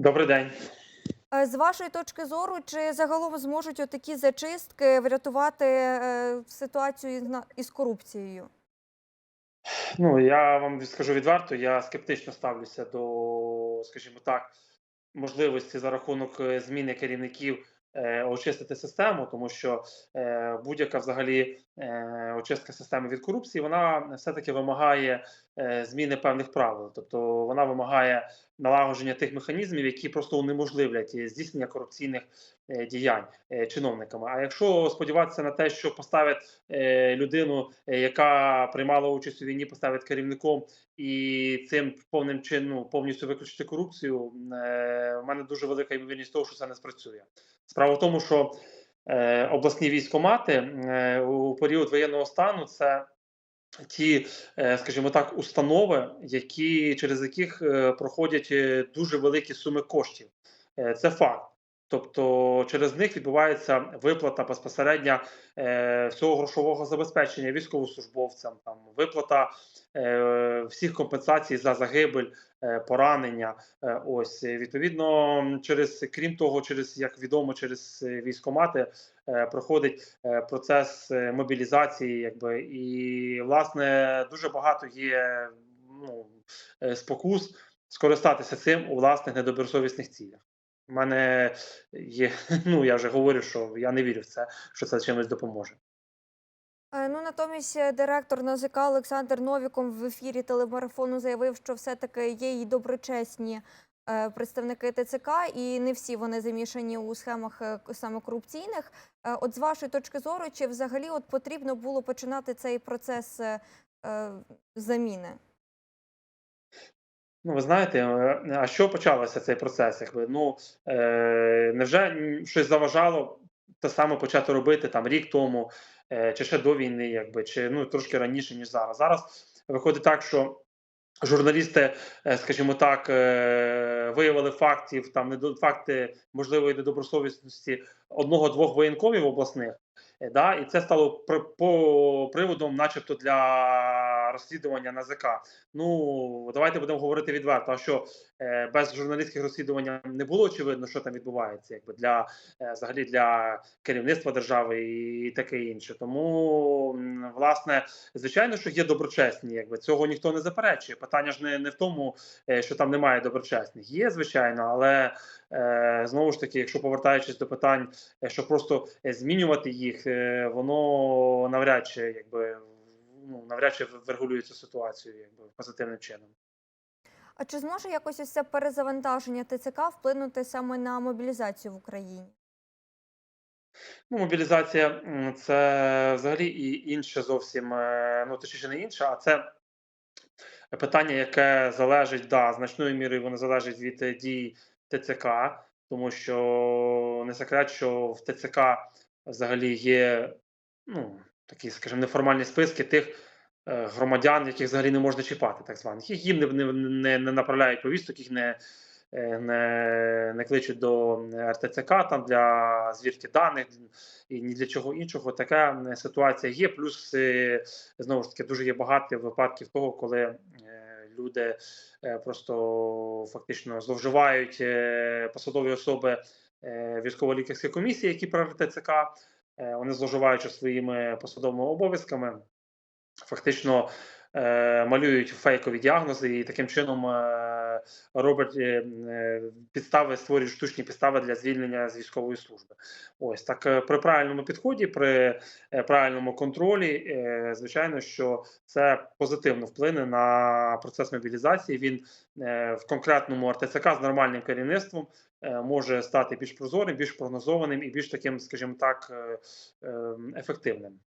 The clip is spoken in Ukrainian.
Добрий день. Е, З вашої точки зору, чи загалом зможуть такі зачистки врятувати е, ситуацію із корупцією? Ну я вам скажу відверто, я скептично ставлюся до, скажімо так, можливості за рахунок е, зміни керівників е, очистити систему, тому що е, будь-яка взагалі е, очистка системи від корупції, вона все-таки вимагає е, зміни певних правил, тобто вона вимагає налагодження тих механізмів, які просто унеможливлять е, здійснення корупційних е, діянь е, чиновниками. А якщо сподіватися на те, що поставять е, людину, яка приймала участь у війні, поставить керівником і цим повним чином повністю виключити корупцію, у мене дуже велика ймовірність того, що це не спрацює. Справа в тому, що обласні військомати у період воєнного стану це. Ті, е, скажімо так, установи, які через яких е, проходять е, дуже великі суми коштів, це факт. Тобто через них відбувається виплата безпосередньо е, всього грошового забезпечення військовослужбовцям, там виплата е, всіх компенсацій за загибель, е, поранення. Е, ось відповідно, через крім того, через як відомо, через військомати е, проходить е, процес е, мобілізації, якби і власне дуже багато є ну, е, спокус скористатися цим у власних недобросовісних цілях. У мене є, ну я вже говорю, що я не вірю в це, що це чимось допоможе. Е, Ну, натомість е, директор НАЗК Олександр Новіков в ефірі телемарафону заявив, що все-таки є і доброчесні е, представники ТЦК, і не всі вони замішані у схемах саме корупційних. От з вашої точки зору, чи взагалі от потрібно було починати цей процес заміни? Ну, ви знаєте, е, а що почався цей процес? Якби ну е, невже щось заважало те саме почати робити там рік тому, е, чи ще до війни, якби чи ну трошки раніше ніж зараз. Зараз виходить так, що журналісти, е, скажімо так, е, виявили фактів там недо факти можливої недобросовісності одного-двох воєнкомів обласних. Е, Да, і це стало при- по приводом, начебто, для розслідування НАЗК. Ну давайте будемо говорити відверто. А що е, без журналістських розслідувань не було очевидно, що там відбувається, якби для е, взагалі для керівництва держави і таке інше. Тому власне, звичайно, що є доброчесні, якби цього ніхто не заперечує. Питання ж не, не в тому, що там немає доброчесних. Є звичайно, але знову ж таки, якщо повертаючись до питань, що просто змінювати їх, е, воно навряд чи якби ну навряд чи врегулює цю ситуацію якби позитивним чином. А чи зможе якось ось це перезавантаження ТЦК вплинути саме на мобілізацію в Україні? Ну, мобілізація це взагалі і інше зовсім, е, ну точніше не інше, а це питання, яке залежить, да, значною мірою воно залежить від е, дій ТЦК, тому що не секрет, що в ТЦК взагалі є ну, такі, скажімо, неформальні списки тих е, громадян, яких взагалі не можна чіпати, так званих. Їх їм не, не, не, направляють повісток, їх не, е, не, не кличуть до РТЦК там для звірки даних і ні для чого іншого. Така ситуація є. Плюс е, знову ж таки дуже є багато випадків того, коли люди просто фактично зловживають посадові особи е, військово-лікарської комісії, які при РТЦК, е, вони зловживаючи своїми посадовими обов'язками, фактично малюють фейкові діагнози і таким чином е, роблять е, е, підстави, створюють штучні підстави для звільнення з військової служби. Ось так е, при правильному підході, при е, правильному контролі, е, звичайно, що це позитивно вплине на процес мобілізації. Він е, в конкретному РТЦК з нормальним керівництвом е, може стати більш прозорим, більш прогнозованим і більш таким, скажімо так, е, е, ефективним.